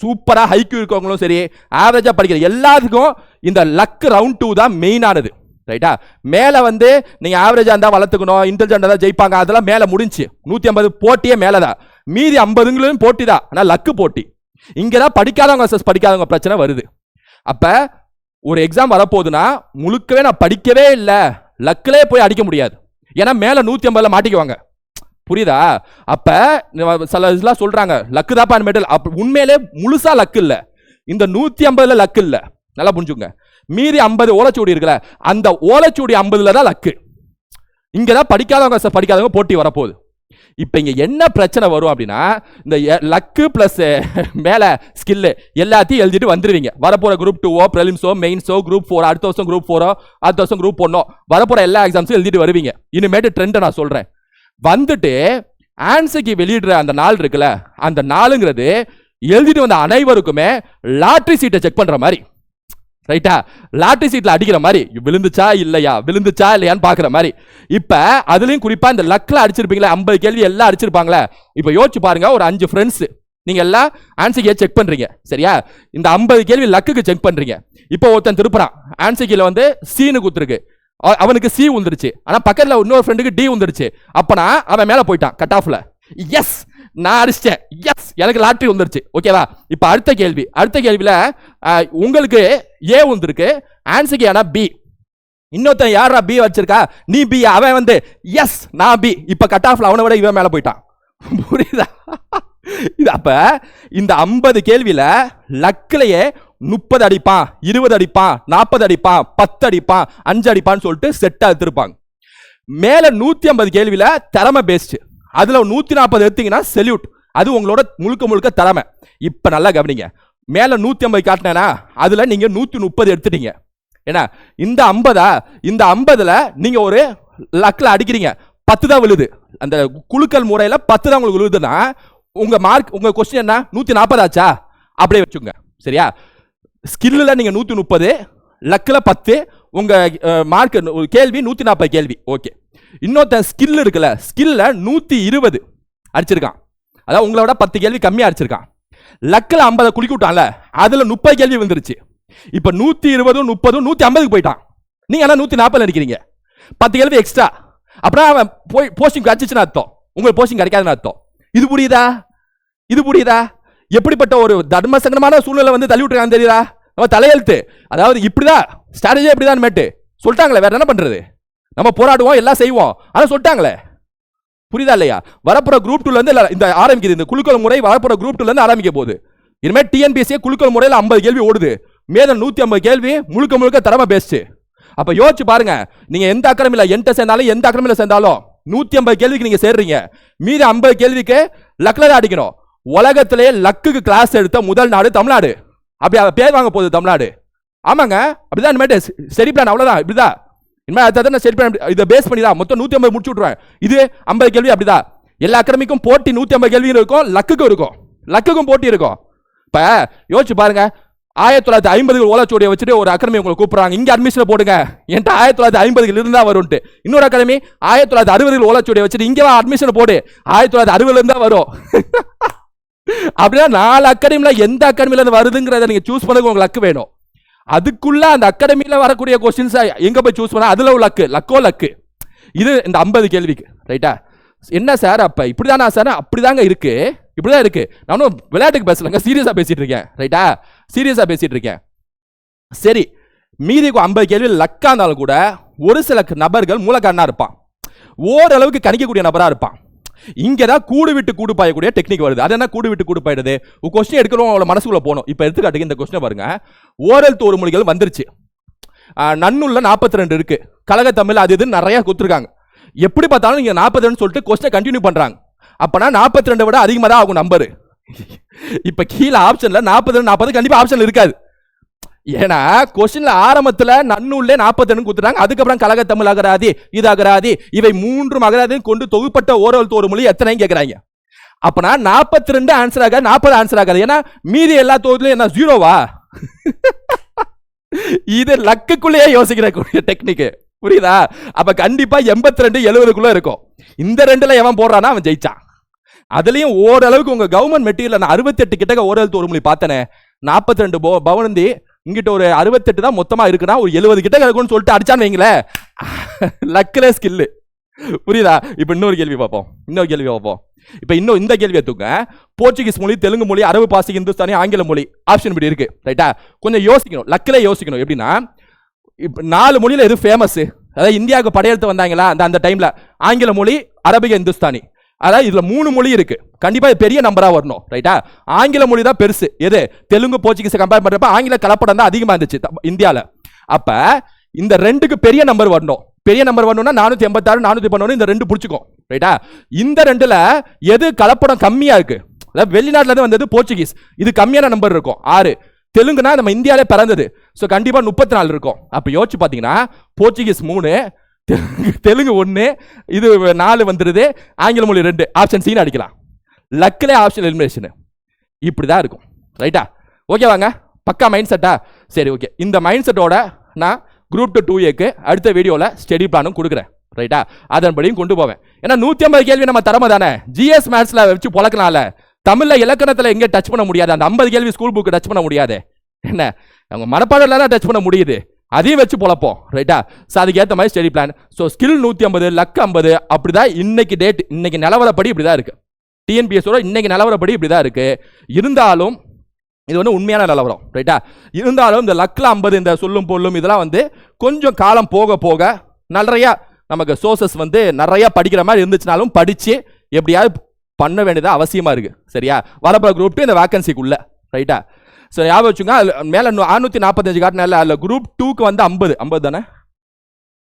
சூப்பராக ஹைக்யூ இருக்கவங்களும் சரி ஆவரேஜாக படிக்கிற எல்லாத்துக்கும் இந்த லக் ரவுண்ட் டூ தான் மெயினானது ரைட்டா மேலே வந்து நீங்கள் ஆவரேஜாக இருந்தால் வளர்த்துக்கணும் இன்டெலிஜென்டா தான் ஜெயிப்பாங்க அதெல்லாம் மேலே முடிஞ்சு நூற்றி ஐம்பது போட்டியே மேலே தான் மீதி ஐம்பதுங்களும் போட்டி தான். ஆனால் லக்கு போட்டி. இங்கே தான் படிக்காதவங்க சஸ் படிக்காதவங்க பிரச்சனை வருது. அப்போ ஒரு எக்ஸாம் வரப்போகுதுன்னா முழுக்கவே நான் படிக்கவே இல்லை. லக்கிலே போய் அடிக்க முடியாது. ஏன்னா மேலே நூற்றி ஐம்பதில் மாட்டிக்குவாங்க. புரியுதா? அப்ப சில இதெல்லாம் சொல்றாங்க லக்கு தான் மெடல் அப்ப உண்மையிலே முழுசா லக்கு இல்ல. இந்த நூத்தி ஐம்பதுல லக்கு இல்ல. நல்லா புரிஞ்சுங்க மீறி ஐம்பது ஓலைச்சூடி இருக்குல்ல அந்த ஓலைச்சூடி ஐம்பதுல தான் லக்கு இங்க தான் படிக்காதவங்க சார் படிக்காதவங்க போட்டி வரப்போகுது. இப்போ இங்கே என்ன பிரச்சனை வரும் அப்படின்னா இந்த லக்கு ப்ளஸ் மேலே ஸ்கில்லு எல்லாத்தையும் எழுதிட்டு வந்துருவீங்க. வரப்போகிற குரூப் டூவோ ப்ரெலிம்ஸோ மெயின்ஸோ குரூப் ஃபோர் அடுத்த வருஷம் குரூப் ஃபோரோ அடுத்த வருஷம் குரூப் ஒன்னோ வரப்போற எல்லா எக்ஸாம்ஸும் எழுதிட்டு வருவீங்க. இனிமேட்டு ட்ரெண்டை நான் சொல்கிறேன் வந்துட்டு ஆன்சர்க்கு வெளியிடுற அந்த நாள் இருக்குல்ல அந்த நாளுங்கிறது எழுதிட்டு வந்த அனைவருக்குமே லாட்ரி சீட்டை செக் பண்ற மாதிரி. ரைட்டா லாட்ரி சீட்ல அடிக்கிற மாதிரி விழுந்துச்சா இல்லையா? விழுந்துச்சா இல்லையான்னு பாக்குற மாதிரி. இப்ப அதுலயும் குறிப்பா இந்த லக்ல அடிச்சிருப்பீங்களா ஐம்பது கேள்வி எல்லாம் அடிச்சிருப்பாங்களே. இப்ப யோசிச்சு பாருங்க ஒரு அஞ்சு ஃப்ரெண்ட்ஸ் நீங்க எல்லாம் ஆன்சர் செக் பண்றீங்க. சரியா? இந்த ஐம்பது கேள்வி லக்குக்கு செக் பண்றீங்க. இப்போ ஒருத்தன் திருப்புறான். ஆன்சர் வந்து சீனு குத்துருக்கு அவனுக்கு சி உந்துருச்சு ஆனால் பக்கத்தில் இன்னொரு ஃப்ரெண்டுக்கு டி உந்துருச்சு அப்பனா அவன் மேலே போயிட்டான் கட் ஆஃபில் எஸ் நான் அடிச்சிட்டேன். எஸ் எனக்கு லாட்ரி வந்துருச்சு ஓகேவா இப்போ அடுத்த கேள்வி. அடுத்த கேள்வியில் உங்களுக்கு ஏ வந்துருக்கு ஆன்சருக்கு ஏன்னா பி இன்னொருத்தன் யாரா பி வச்சிருக்கா? நீ பி அவன் வந்து எஸ் நான் பி இப்போ கட் ஆஃப்ல அவனை விட இவன் மேலே போயிட்டான். புரியுதா? இது அப்போ இந்த ஐம்பது கேள்வியில் லக்கிலேயே முப்பது அடிப்பான் இருபது அடிப்பான் நாற்பது அடிப்பான் பத்து அடிப்பான் அஞ்சு அடிப்பான்னு சொல்லிட்டு செட்டாக எடுத்திருப்பாங்க. மேலே நூற்றி ஐம்பது கேள்வியில் திறமை பேஸ்ட்டு அதில் நூற்றி நாற்பது எடுத்தீங்கன்னா செல்யூட் அது உங்களோட முழுக்க முழுக்க திறமை. இப்போ நல்லா கவனிங்க. மேலே நூற்றி ஐம்பது காட்டினேன்னா அதில் நீங்கள் நூற்றி முப்பது எடுத்துட்டீங்க. ஏன்னா இந்த ஐம்பதா இந்த ஐம்பதில் நீங்கள் ஒரு லக்கில் அடிக்கிறீங்க. பத்து தான் விழுது. அந்த குழுக்கள் முறையில் பத்து தான் உங்களுக்கு விழுதுன்னா உங்கள் மார்க் உங்கள் கொஸ்டின் என்ன? நூற்றி நாற்பது ஆச்சா? அப்படியே வச்சுங்க சரியா? ஸ்கில்லில் நீங்கள் நூற்றி முப்பது லக்கில் பத்து உங்கள் மார்க் கேள்வி நூற்றி நாற்பது கேள்வி. ஓகே. இன்னொருத்தன் ஸ்கில் இருக்குல்ல ஸ்கில்ல நூற்றி இருபது அடிச்சிருக்கான். அதான் உங்களோட பத்து கேள்வி கம்மியாக அடிச்சிருக்கான். லக்கில் ஐம்பதை குளிக்க விட்டான்ல அதில் முப்பது கேள்வி வந்துருச்சு இப்போ நூற்றி இருபதும் முப்பதும் நூற்றி ஐம்பதுக்கு போயிட்டான். நீங்கள் ஆனால் நூற்றி நாற்பது அடிக்கிறீங்க பத்து கேள்வி எக்ஸ்ட்ரா அப்புறம் அவன் போய் போஸ்டிங் கிடச்சிச்சுன்னு அர்த்தம். உங்களுக்கு போஸ்டிங் கிடைக்காதுன்னு அர்த்தம். இது புரியுதா? இது புரியுதா? எப்படிப்பட்ட ஒரு தர்ம சங்கடமான சூழ்நிலை வந்து தள்ளி விட்டுருக்கான்னு தெரியுதா? நம்ம தலையெழுத்து. அதாவது இப்படிதான் ஸ்ட்ராட்டஜி இப்படிதான் மேட்டு. சொல்லிட்டாங்களே வேற என்ன பண்றது? நம்ம போராடுவோம் எல்லாம் செய்வோம். ஆனால் சொல்லிட்டாங்களே. புரியுதா இல்லையா? வரப்புற குரூப் டூல இருந்து இந்த ஆரம்பிக்குது. இந்த குழுக்கள் முறை வரப்புற குரூப் டூல இருந்து ஆரம்பிக்க போகுது. இனிமேல் டிஎன்பிஎஸ்சி குழுக்கள் முறையில் ஐம்பது கேள்வி ஓடுது. மேதம் நூற்றி ஐம்பது கேள்வி முழுக்க முழுக்க திறமை பேஸ்ட்டு அப்போ யோசிச்சு பாருங்க. நீங்க எந்த அக்கறமில்ல என்கிட்ட சேர்ந்தாலும் எந்த அக்கறமில்ல சேர்ந்தாலும் நூற்றி ஐம்பது கேள்விக்கு நீங்க சேர்றீங்க. மீதி ஐம்பது கேள்விக்கு லக்ல அடிக்கணும். உலகத்திலே லக்குக்கு கிளாஸ் எடுத்த முதல் நாடு தமிழ்நாடு. அப்படி பேர் வாங்க போகுது தமிழ்நாடு. ஆமாங்க அப்படிதான் இனிமேட்டு. சரி பிளான் அவ்வளோதான் இப்படிதான் இனிமேல் அதை நான் சரி பிளான் இதை பேஸ் பண்ணி தான். மொத்தம் நூற்றி ஐம்பது முடிச்சு விட்ருவேன் இது ஐம்பது கேள்வி அப்படிதான் எல்லா அகாடமிக்கும் போட்டி நூற்றி ஐம்பது கேள்வி இருக்கும் லக்குக்கும் இருக்கும். லக்குக்கும் போட்டி இருக்கும். இப்போ யோசிச்சு பாருங்க. ஆயிரத்தி தொள்ளாயிரத்தி ஐம்பது ஓலச்சோடியை வச்சுட்டு ஒரு அகாடமி உங்களை கூப்பிட்றாங்க. இங்கே அட்மிஷன் போடுங்க. என்கிட்ட ஆயிரத்தி தொள்ளாயிரத்தி ஐம்பதுல இருந்தால் வரும்ட்டு இன்னொரு அகாடமி ஆயிரத்தி தொள்ளாயிரத்தி அறுபதுகள் ஓலச்சோடியை வச்சுட்டு இங்கே அட்மிஷன் போடு. ஆயிரத்தி தொள்ளாயிரத்தி அறுபதுல இருந்தா வரும். அப்படின்னா நாலு அகாடமியில் எந்த அகாடமியில் அது வருதுங்கிறத நீங்கள் சூஸ் பண்ண உங்களுக்கு லக்கு வேணும். அதுக்குள்ள அந்த அகாடமியில் வரக்கூடிய கொஸ்டின்ஸ் எங்கே போய் சூஸ் பண்ணால் அதில் உள்ள லக்கு லக்கோ லக்கு இது இந்த ஐம்பது கேள்விக்கு ரைட்டா என்ன சார் அப்போ? இப்படி தானா சார்? அப்படிதாங்க இருக்கு. இப்படிதான் இருக்கு. நானும் விளையாட்டுக்கு பேசலங்க சீரியஸாக பேசிகிட்டு இருக்கேன் ரைட்டா சீரியஸாக பேசிகிட்டு இருக்கேன். சரி மீதி ஐம்பது கேள்வி லக்காக இருந்தாலும் கூட ஒரு சில நபர்கள் மூலக்காரனாக இருப்பான். ஓரளவுக்கு கணிக்கக்கூடிய நபராக இருப்பான். இங்கே தான் கூடு விட்டு கூடு பாயக்கூடிய டெக்னிக் வருது. அது என்ன கூடு விட்டு கூடு பாயிடுது? கொஸ்டின் எடுக்கிறோம் அவ்வளோ மனசுக்குள்ள போகணும். இப்போ எடுத்துக்காட்டுக்கு இந்த கொஸ்டின் பாருங்க. ஓரல் தோறு மொழிகள் வந்துருச்சு. நன்னுள்ள நாற்பத்தி ரெண்டு இருக்கு. கழக தமிழ் அது இதுன்னு நிறைய கொடுத்துருக்காங்க. எப்படி பார்த்தாலும் நீங்கள் நாற்பத்தி ரெண்டு சொல்லிட்டு கொஸ்டினை கண்டினியூ பண்ணுறாங்க அப்போனா நாற்பத்தி ரெண்டை விட அதிகமாக தான் ஆகும் நம்பரு இப்போ கீழே ஆப்ஷன்ல நாற்பது ரெண்டு நாற்பது கண்டிப்பாக ஆப்ஷன் இருக்காது. ஏன்னா கொஸ்டின்ல ஆரம்பத்துல நன்னூல்ல நாற்பத்தி ரெண்டு கொடுத்துட்டாங்க அதுக்கப்புறம் கழக தமிழ் அகராதி இது அகராதி இவை மூன்றும் அகராதியும் கொண்டு தொகுப்பட்ட ஓரல் ஒரு மொழி எத்தனை கேட்கறாங்க அப்பனா நாற்பத்தி ரெண்டு ஆன்சர் ஆகாது நாற்பது ஆன்சர் ஆகாது. ஏன்னா மீதி எல்லா தொகுதியிலும் என்ன ஜீரோவா இது லக்குக்குள்ளேயே யோசிக்கிற கூடிய டெக்னிக்கு புரியுதா? அப்ப கண்டிப்பா எண்பத்தி ரெண்டு எழுபதுக்குள்ள இருக்கும். இந்த ரெண்டுல எவன் போடுறானா அவன் ஜெயிச்சான். அதுலயும் ஓரளவுக்கு உங்க கவர்மெண்ட் மெட்டீரியல் நான் அறுபத்தெட்டு கிட்ட ஓரளவு ஒரு மொழி பார்த்தனே. நாற்பத்தி ரெண்டு பவனந்தி இங்கிட்ட ஒரு அறுபத்தெட்டு தான் மொத்தமா இருக்குன்னா ஒரு எழுபது கிட்ட கிடக்கும்னு சொல்லிட்டு அடிச்சான்னு வைங்களேன் லக்கில் ஸ்கில்லு புரியுதா? இப்போ இன்னொரு கேள்வி பார்ப்போம். இன்னொரு கேள்வி பார்ப்போம். இப்போ இன்னும் இந்த கேள்வி எடுத்துங்க போர்ச்சுகீஸ் மொழி தெலுங்கு மொழி அரபு பாசி இந்துஸ்தானி ஆங்கில மொழி ஆப்ஷன் இப்படி இருக்கு. ரைட்டா கொஞ்சம் யோசிக்கணும். லக்கில் யோசிக்கணும். எப்படின்னா இப்போ நாலு மொழியில் எது ஃபேமஸ் அதாவது இந்தியாவுக்கு படையெடுத்து வந்தாங்களா அந்த அந்த டைமில் ஆங்கில மொழி அரபிக இந்துஸ்தானி அதாவது இதில் மூணு மொழி இருக்குது கண்டிப்பாக இது பெரிய நம்பராக வரணும். ரைட்டா ஆங்கில மொழி தான் பெருசு. எது? தெலுங்கு போர்ச்சுகீஸ் கம்பேர் பண்ணுறப்ப ஆங்கில கலப்படம் தான் அதிகமாக இருந்துச்சு இந்தியாவில் அப்போ இந்த ரெண்டுக்கு பெரிய நம்பர் வரணும். பெரிய நம்பர் வரணும்னா நானூற்றி எண்பத்தாறு நானூற்றி பன்னொன்று இந்த ரெண்டு பிடிச்சிக்கும். ரைட்டா இந்த ரெண்டில் எது கலப்படம் கம்மியாக இருக்குது அதாவது வெளிநாட்டிலேருந்து வந்தது போர்ச்சுகீஸ். இது கம்மியான நம்பர் இருக்கும். ஆறு. தெலுங்குனா நம்ம இந்தியாவிலே பிறந்தது. ஸோ கண்டிப்பாக முப்பத்தி நாலு இருக்கும். அப்போ யோசிச்சு பார்த்தீங்கன்னா போர்ச்சுகீஸ் மூணு தெலுங்கு தெலுங்கு ஒன்று இது நாலு வந்துடுது ஆங்கில மொழி ரெண்டு ஆப்ஷன் சீன் அடிக்கலாம். லக்கில் ஆப்ஷன் எலிமினேஷனு இப்படி தான் இருக்கும் ரைட்டா ஓகேவாங்க பக்கா மைண்ட் செட்டா சரி ஓகே இந்த மைண்ட் செட்டோட நான் குரூப் டூ டூ ஏக்கு அடுத்த வீடியோவில் ஸ்டடி பிளானும் கொடுக்குறேன். ரைட்டா அதன்படியும் கொண்டு போவேன். ஏன்னா நூற்றி ஐம்பது கேள்வி நம்ம தரமா தானே? ஜிஎஸ் மேத்ஸில் வச்சு பழக்கலாம்ல. தமிழில் இலக்கணத்தில் எங்கே டச் பண்ண முடியாது. அந்த ஐம்பது கேள்வி ஸ்கூல் புக்கு டச் பண்ண முடியாது. என்ன? அவங்க மனப்பாடத்தில் தான் டச் பண்ண முடியுது. அதையும் வச்சு பொழப்போம் ரைட்டா ஸோ அதுக்கேற்ற மாதிரி ஸ்டடி பிளான் ஸோ ஸ்கில் நூற்றி ஐம்பது லக் ஐம்பது அப்படி தான் இன்னைக்கு டேட் இன்னைக்கு நிலவரப்படி இப்படி தான் இருக்குது டிஎன்பிஎஸோட இன்னைக்கு நிலவரப்படி இப்படி தான் இருக்குது இருந்தாலும் இது வந்து உண்மையான நிலவரம் ரைட்டா இருந்தாலும் இந்த லக்கில் ஐம்பது இந்த சொல்லும் பொருளும் இதெல்லாம் வந்து கொஞ்சம் காலம் போக போக நிறையா நமக்கு சோர்சஸ் வந்து நிறையா படிக்கிற மாதிரி இருந்துச்சுனாலும் படித்து எப்படியாவது பண்ண வேண்டியது அவசியமாக இருக்குது சரியா? வரப்போ குரூப் டூ இந்த வேக்கன்சிக்குள்ளே ரைட்டா ஸோ ஞாபகம் வச்சுங்க அதில் மேலே அறுநூற்றி நாற்பத்தஞ்சு காட்டினால அதில் குரூப் டூக்கு வந்து ஐம்பது. ஐம்பது தானே?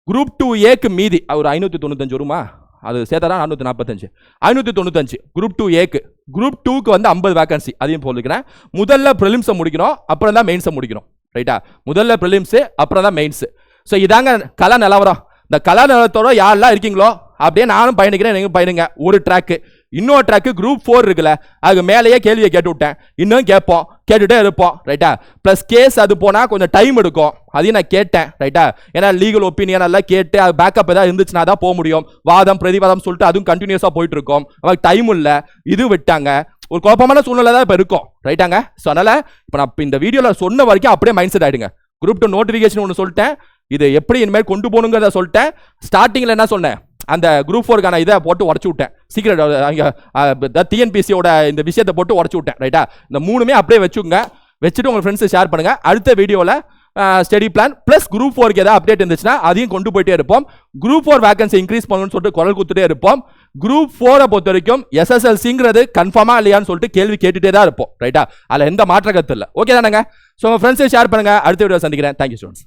குரூப் டூ ஏக்கு மீதி. ஒரு ஐநூற்றி தொண்ணூத்தஞ்சு வருமா? அது சேர்த்தா நானூற்றி நாற்பத்தஞ்சு. ஐநூற்றி தொண்ணூத்தஞ்சு. குரூப் டூ ஏக்கு குரூப் டூக்கு வந்து ஐம்பது வேகன்சி அதையும் சொல்லிக்கிறேன் முதல்ல ப்ரிலிம்ஸை முடிக்கணும் அப்புறம் தான் மெயின்ஸை முடிக்கணும். ரைட்டா முதல்ல ப்ரிலிம்ஸு அப்புறம் தான் மெயின்ஸு ஸோ இதாங்க கலா நிலவரம். இந்த கலா நிலத்தோட யாரெல்லாம் இருக்கீங்களோ அப்படியே நானும் பயணிக்கிறேன் நீங்கள் பயணிங்க ஒரு ட்ராக்கு இன்னொரு ட்ராக்கு குரூப் ஃபோர் இருக்குல்ல அதுக்கு மேலேயே கேள்வியை கேட்டு விட்டேன் இன்னும் கேட்போம். கேட்டுகிட்டே இருப்போம். ரைட்டா ப்ளஸ் கேஸ் அது போனால் கொஞ்சம் டைம் எடுக்கும். அதையும் நான் கேட்டேன். ரைட்டா ஏன்னா லீகல் ஒப்பீனியன் எல்லாம் கேட்டு அது பேக்கப் ஏதாவது இருந்துச்சுன்னா தான் போக முடியும். வாதம் பிரதிவாதம் சொல்லிட்டு அதுவும் கண்டினியூஸாக போயிட்டு இருக்கோம். அவங்களுக்கு டைம் இல்லை. இது விட்டாங்க. ஒரு குழப்பமான சூழ்நிலை தான் இப்போ இருக்கும். ரைட்டாங்க ஸோ அதனால் இப்போ நான் இந்த வீடியோவில் சொன்ன வரைக்கும் அப்படியே மைண்ட் செட் ஆகிடுங்க குரூப் டூ நோட்டிஃபிகேஷன் ஒன்று சொல்லிட்டேன். இது எப்படி இனிமேல் கொண்டு போகணுங்கிறத சொல்லிட்டேன். ஸ்டார்டிங்கில் என்ன சொன்னேன்? அந்த குரூப் ஃபோருக்கான இதை போட்டு உடச்சி விட்டேன். சீக்கிரம் அங்கே டிஎன்பிசியோட இந்த விஷயத்தை போட்டு உடச்சி விட்டேன். ரைட்டா இந்த மூணுமே அப்படியே வச்சுக்கோங்க. வச்சுட்டு உங்கள் ஃப்ரெண்ட்ஸு ஷேர் பண்ணுங்கள் அடுத்த வீடியோவில் ஸ்டடி பிளான் ப்ளஸ் குரூப் ஃபோருக்கு ஏதாவது அப்டேட் இருந்துச்சுன்னா அதையும் கொண்டு போயிட்டே இருப்போம். குரூப் ஃபோர் வேகன்சி இன்க்ரீஸ் பண்ணணும்னு சொல்லிட்டு குரல் கொடுத்துட்டே இருப்போம். குரூப் ஃபோரை பொறுத்த வரைக்கும் எஸ்எஸ்எல்சிங்கிறது கன்ஃபார்மாக இல்லையான்னு சொல்லிட்டு கேள்வி கேட்டுகிட்டே தான் இருப்போம். ரைட்டா அதில் எந்த மாற்ற கருத்து இல்லை. ஓகே தானேங்க? ஸோ உங்கள் ஃப்ரெண்ட்ஸை ஷேர் பண்ணுங்க. அடுத்த வீடியோ சந்திக்கிறேன். Thank you students